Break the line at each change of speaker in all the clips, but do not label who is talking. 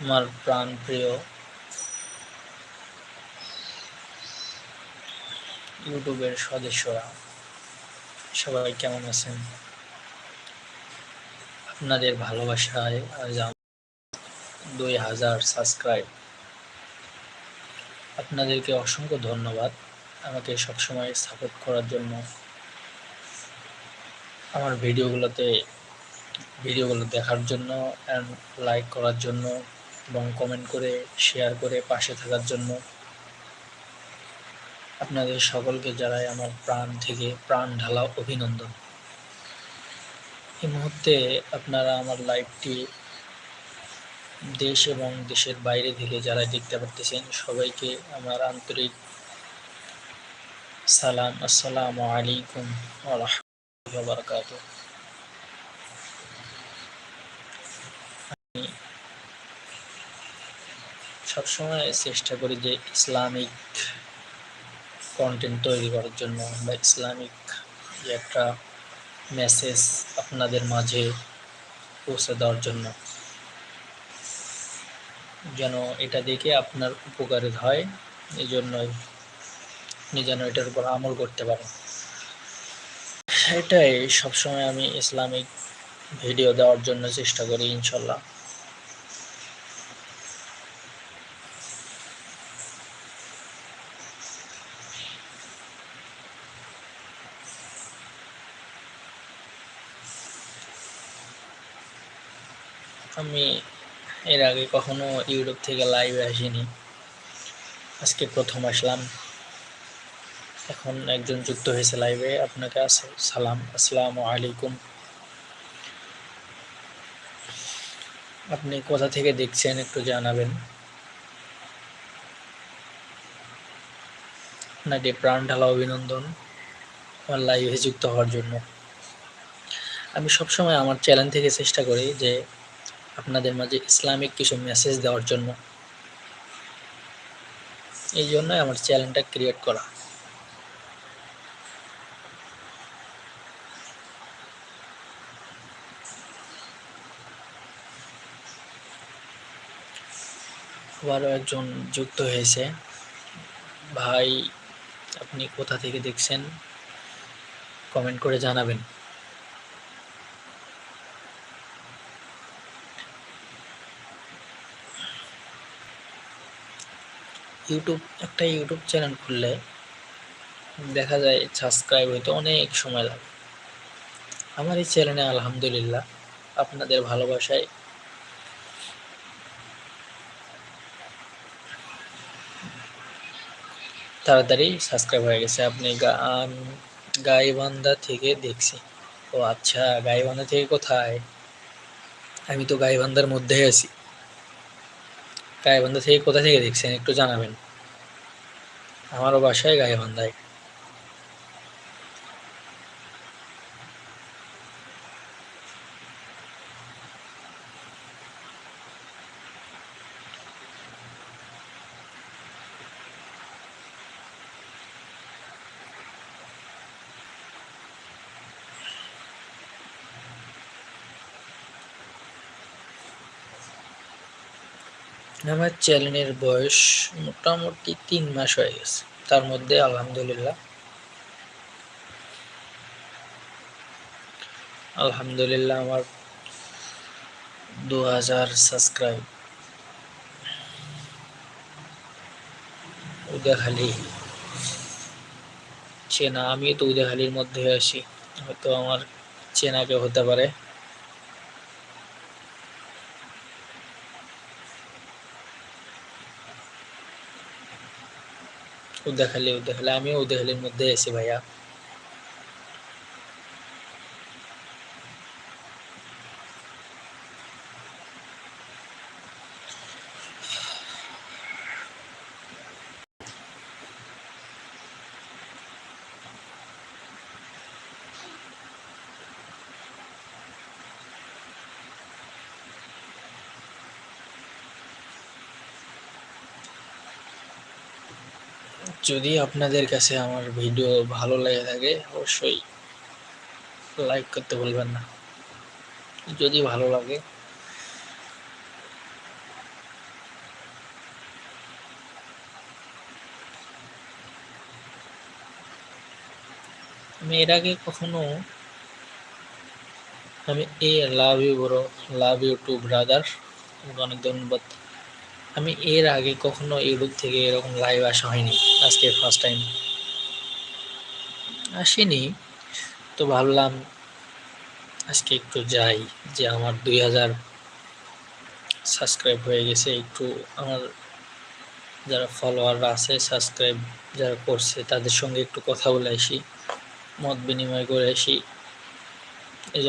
আমার প্রাণ প্রিয়। ইউটিউবের সদস্যরা, সবাই কেমন আছেন? আপনাদের ভালোবাসায় আজ দুই হাজার সাবস্ক্রাইব আপনাদেরকে অসংখ্য ধন্যবাদ আমাকে সবসময় সাপোর্ট করার জন্য। আমার ভিডিওগুলোতে, ভিডিওগুলো দেখার জন্য অ্যান্ড লাইক করার জন্য। এবং কমেন্ট করে শেয়ার করে পাশে থাকার জন্য। আপনাদের সকলকে জানাই আমার প্রাণ থেকে প্রাণ ঢালা অভিনন্দন। এই মুহূর্তে আপনারা আমার লাইভটি দেশ এবং দেশের বাইরে থেকে যারা দেখতে পারতেছেন, সবাইকে আমার আন্তরিক সালাম। আসসালামু আলাইকুম রহমতুল্লাহ বারকাত সবসময় চেষ্টা করি যে ইসলামিক কন্টেন্ট তৈরি করার জন্য বা ইসলামিক যে একটা মেসেজ আপনাদের মাঝে পৌঁছে দেওয়ার জন্য। যেন এটা দেখে আপনার উপকারে হয় এই জন্যই আপনি যেন এটার উপর আমল করতে পারেন। এটাই সবসময় আমি ইসলামিক ভিডিও দেওয়ার জন্য চেষ্টা করি ইনশাল্লাহ। আমি এর আগে কখনো ইউটিউব থেকে লাইভে আসিনি। আজকে প্রথম আসলাম। এখন একজন যুক্ত হয়েছে লাইভে আপনাকে সালাম, আসসালামু আলাইকুম। আপনি কোথা থেকে দেখছেন একটু জানাবেন। আপনাকে প্রাণ ঢালা অভিনন্দন আমার লাইভে যুক্ত হওয়ার জন্য। আমি সবসময় আমার চ্যানেল থেকে চেষ্টা করি যে আপনাদের মাঝে ইসলামিক কিছু মেসেজ দেওয়ার জন্য। এই জন্যই আমার চ্যানেলটা ক্রিয়েট করা। আবারও একজন যুক্ত হয়েছে। ভাই, আপনি কোথা থেকে দেখছেন? কমেন্ট করে জানাবেন। ইউটিউব, একটা ইউটিউব চ্যানেল খুললে দেখা যায় সাবস্ক্রাইব হইতে অনেক সময় লাগে। আমার এই চ্যানেলে আলহামদুলিল্লাহ আপনাদের ভালোবাসায় তাড়াতাড়ি সাবস্ক্রাইব হয়ে গেছে। আপনি গাইবান্ধা থেকে দেখছি। ও আচ্ছা গাইবান্ধা থেকে কোথায়? আমি তো গাইবান্ধার মধ্যেই আছি। গাইবান্ধা থেকে কোথা থেকে দেখছেন? একটু জানাবেন। আমারও বাসায় গাইবান্ধায় আমার চ্যানেলের বয়স মোটামুটি তিন মাস হয়ে গেছে। তার মধ্যে আলহামদুলিল্লাহ। আলহামদুলিল্লাহ আমার দু হাজার সাবস্ক্রাইব উদাখালি চেনা, আমি তো উদাখালির মধ্যে আসি হয়তো আমার চেনাকে হতে পারে। উদ্যাখালি উদ্যাখালি আমিও উদ্যাখালির মধ্যে আছি ভাইয়া। যদি আপনাদের কাছে আমার ভিডিও ভালো লেগে থাকে, অবশ্যই লাইক করতে বলবেন না। যদি ভালো লাগে, আমি এর আগে কখনো আমি এ লাভ ইউ বড় লাভ ইউ টু ব্রাদার অনেক ধন্যবাদ। আমি এর আগে কখনো ইউটিউব থেকে এরকম লাইভ আসা হয়নি, আজকে ফার্স্ট টাইম আসিনি, তো ভাবলাম আজকে একটু যাই, যে আমার দুই হাজার সাবস্ক্রাইব হয়ে গেছে, একটু আমার যারা ফলোয়াররা আছে সাবস্ক্রাইব যারা করছে, তাদের সঙ্গে একটু কথা বলে আসি, মত বিনিময় করে আসি এই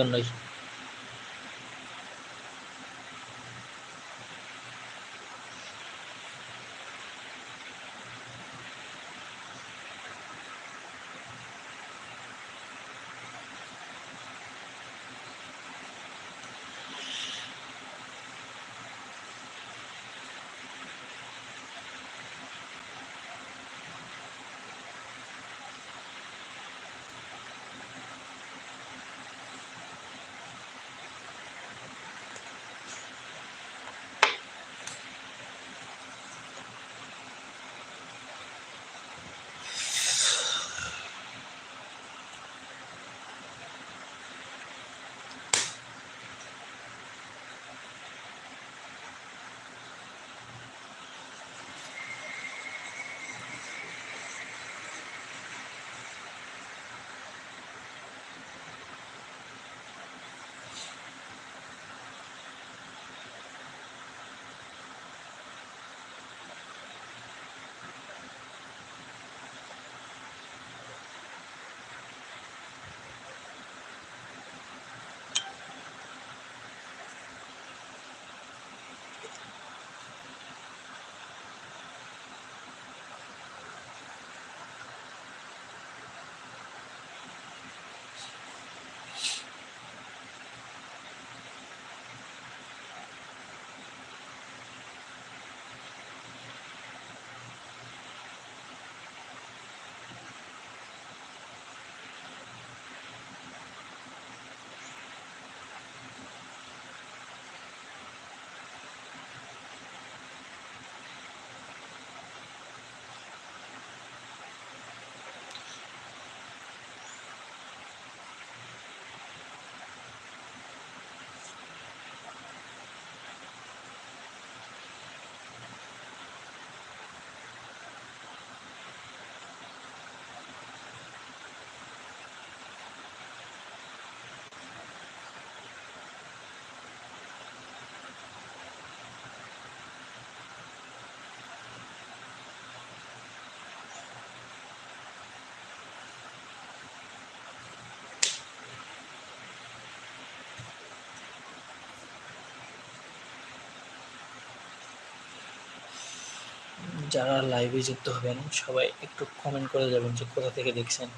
যারা লাইভে যুক্ত হবেন, সবাই একটু কমেন্ট করে যাবেন যে কোথা থেকে দেখছেন।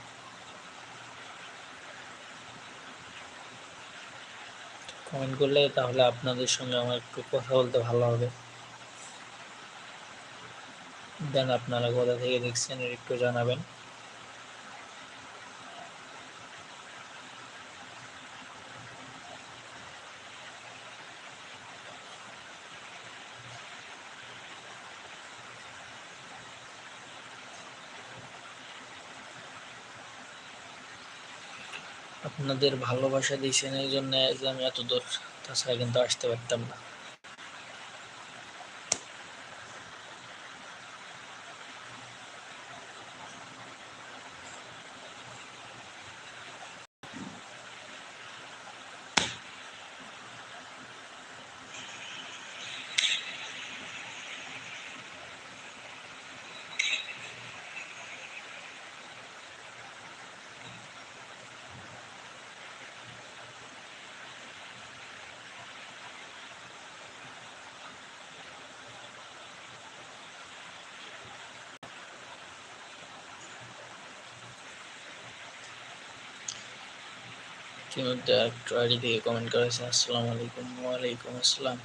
কমেন্ট করলে তাহলে আপনাদের সঙ্গে আমার একটু কথা বলতে ভালো হবে। দেন আপনারা কোথা থেকে দেখছেন, একটু জানাবেন। আপনাদের ভালোবাসা দিয়েছেন এই জন্য আমি এত দূর তাছাড়া কিন্তু আসতে পারতাম না। ইতিমধ্যে একটু আইডি থেকে কমেন্ট করেছে আসসালামু আলাইকুম ওয়ালাইকুম আসসালাম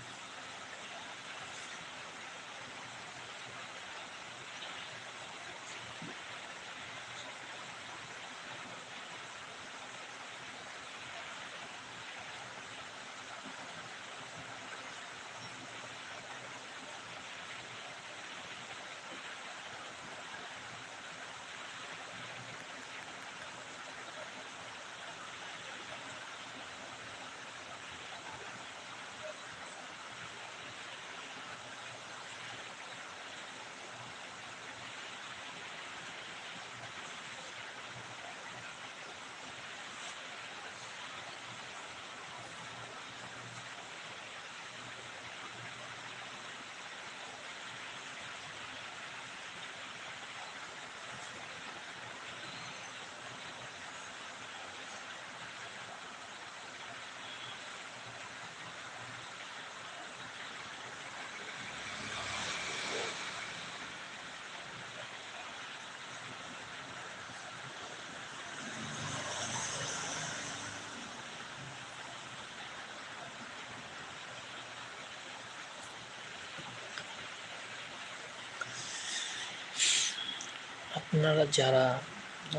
আপনারা যারা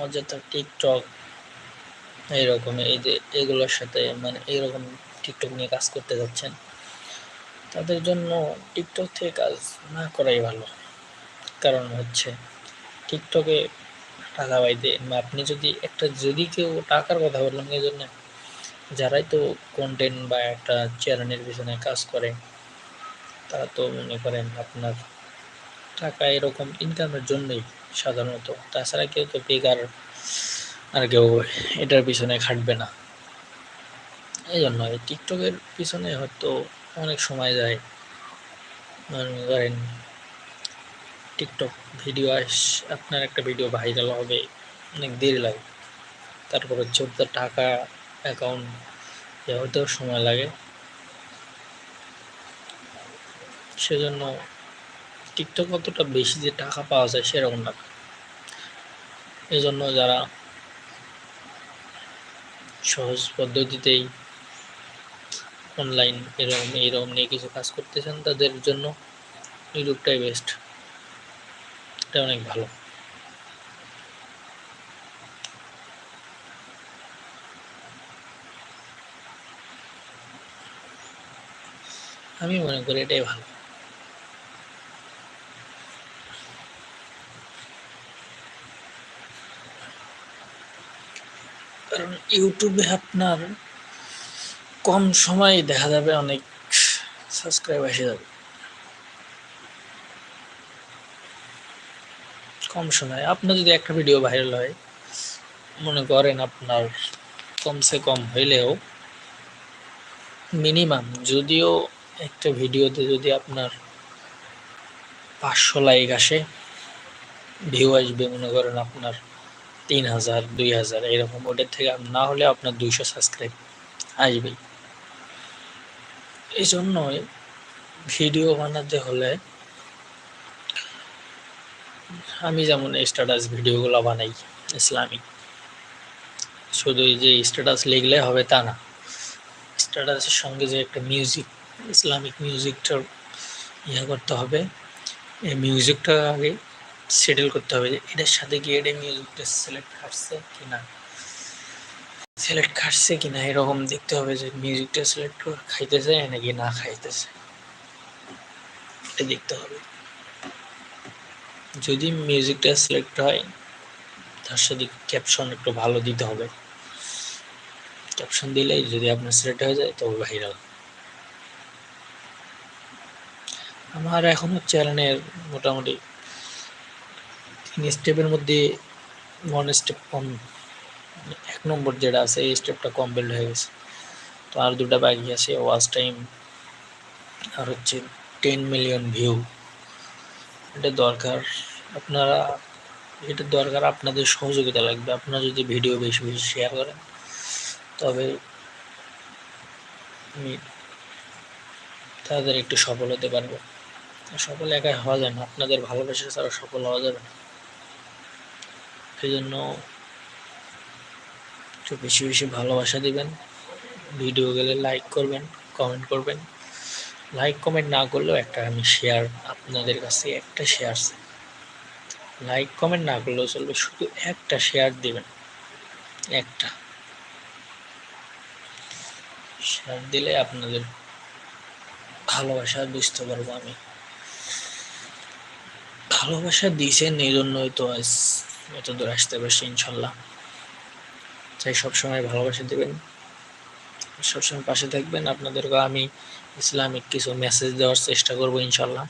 অযথা টিকটক, এইরকম এই যে এগুলোর সাথে মানে এইরকম টিকটক নিয়ে কাজ করতে যাচ্ছেন, তাদের জন্য টিকটক থেকে কাজ না করাই ভালো। কারণ হচ্ছে টিকটকে টাকা পাইতে আপনি যদি একটা, যদি কেউ টাকার কথা বললাম এই জন্য যারাই তো কন্টেন্ট বা একটা চ্যানেলের পিছনে কাজ করে, তারা তো মনে করেন আপনার টাকা এরকম ইনকামের জন্যই সাধারণত। তাছাড়া কেউ তো বেকার আর কেউ এটার পিছনে খাটবে না। এই জন্য এই টিকটকের পিছনে হয়তো অনেক সময় যায়। মনে করেন টিকটক ভিডিও আস আপনার একটা ভিডিও ভাইরাল হবে, অনেক দেরি লাগে। তারপর হচ্ছে টাকা অ্যাকাউন্ট হতেও সময় লাগে। সেজন্য টিকটক অতটা বেশি যে টাকা পাওয়া যায় সেরকম না। এই জন্য যারা সহজ পদ্ধতিতেই অনলাইন এরকম, এইরকম নিয়ে কিছু কাজ করতেছেন, তাদের জন্য ইউটিউবটাই বেস্ট এটা অনেক ভালো। আমি মনে করি এটাই ভালো। কারণ ইউটিউবে আপনার কম সময়ে দেখা যাবে, অনেক সাবস্ক্রাইব এসে যাবে। কম সময়ে। আপনার যদি একটা ভিডিও ভাইরাল হয়, মনে করেন আপনার কমসে কম হইলেও মিনিমাম যদিও একটা ভিডিওতে যদি আপনার পাঁচশো লাইক আসে ভিউ আসবে, মনে করেন আপনার তিন হাজার দুই হাজার এরকম ওটার থেকে না হলে আপনার দুইশো সাবস্ক্রাইব আসবেই। এই জন্যই ভিডিও বানাতে হলে আমি যেমন স্ট্যাটাস ভিডিওগুলো বানাই ইসলামিক শুধু যে স্ট্যাটাস লিখলে হবে তা না। স্ট্যাটাসের সঙ্গে যে একটা মিউজিক ইসলামিক মিউজিকটা ইয়ে করতে হবে। এই মিউজিকটা আগে সেটেল করতে হবে যে এটার সাথে গিয়ে এটা মিউজিকটা সিলেক্ট খাটছে কি না সিলেক্ট খাটছে কি না এরকম দেখতে হবে যে মিউজিকটা সিলেক্ট খাইতেছে নাকি না খাইতেছে। এটা দেখতে হবে। যদি মিউজিকটা সিলেক্ট হয়, তার সাথে ক্যাপশন একটু ভালো দিতে হবে। ক্যাপশন দিলেই যদি আপনার সিলেক্ট হয়ে যায় তবে ভাইরাল আমার এখনও চ্যানেলের মোটামুটি তিন স্টেপের মধ্যে ওয়ান স্টেপ কম, এক নম্বর যেটা আছে, এই স্টেপটা কমপ্লিট হয়ে গেছে। তো আর দুটা বাকি আছে ওয়াচ টাইম আর হচ্ছে টেন মিলিয়ন ভিউ এটা দরকার আপনারা, এটা দরকার আপনাদের সহযোগিতা লাগবে। আপনারা যদি ভিডিও বেশি বেশি শেয়ার করেন, তবে আমি তাদের একটু সফল হতে পারব। সফল একাই হওয়া যায় না, আপনাদের ভালোবাসা ছাড়া সফল হওয়া যাবে না। সেই জন্য একটু বেশি বেশি ভালোবাসা দিবেন। ভিডিও গেলে লাইক করবেন কমেন্ট করবেন। লাইক কমেন্ট না করলেও একটা আমি শেয়ার আপনাদের কাছে একটা শেয়ার লাইক কমেন্ট না করলেও চলবে, শুধু একটা শেয়ার দিবেন। একটা। শেয়ার দিলে আপনাদের ভালোবাসা বুঝতে পারব আমি। ভালোবাসা দিয়েছেন এই জন্যই তো আজ এত দূর আসতে পারছি ইনশাল্লাহ। চাই সবসময় ভালোবাসা দেবেন। সবসময় পাশে থাকবেন। আপনাদেরকে আমি ইসলামিক কিছু মেসেজ দেওয়ার চেষ্টা করব ইনশাল্লাহ।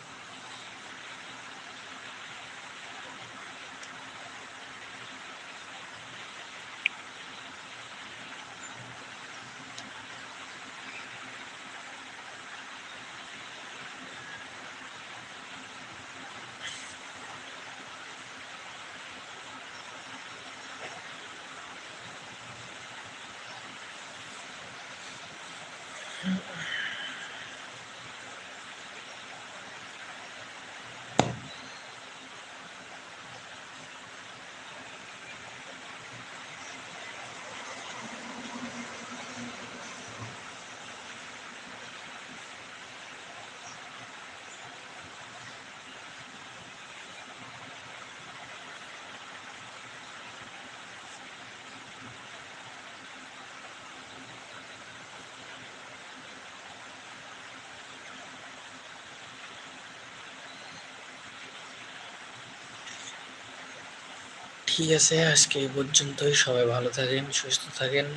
ঠিক আছে, আজকে এই পর্যন্তই। সবাই ভালো থাকেন, সুস্থ থাকেন।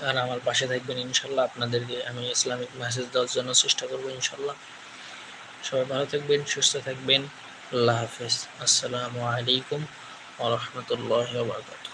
আর আমার পাশে থাকবেন ইনশাল্লাহ। আপনাদেরকে আমি ইসলামিক মেসেজ দেওয়ার জন্য চেষ্টা করব ইনশাল্লাহ। সবাই ভালো থাকবেন, সুস্থ থাকবেন। আল্লাহ হাফেজ। আসসালামু আলাইকুম ওরহমতুল্লাহ বারকাত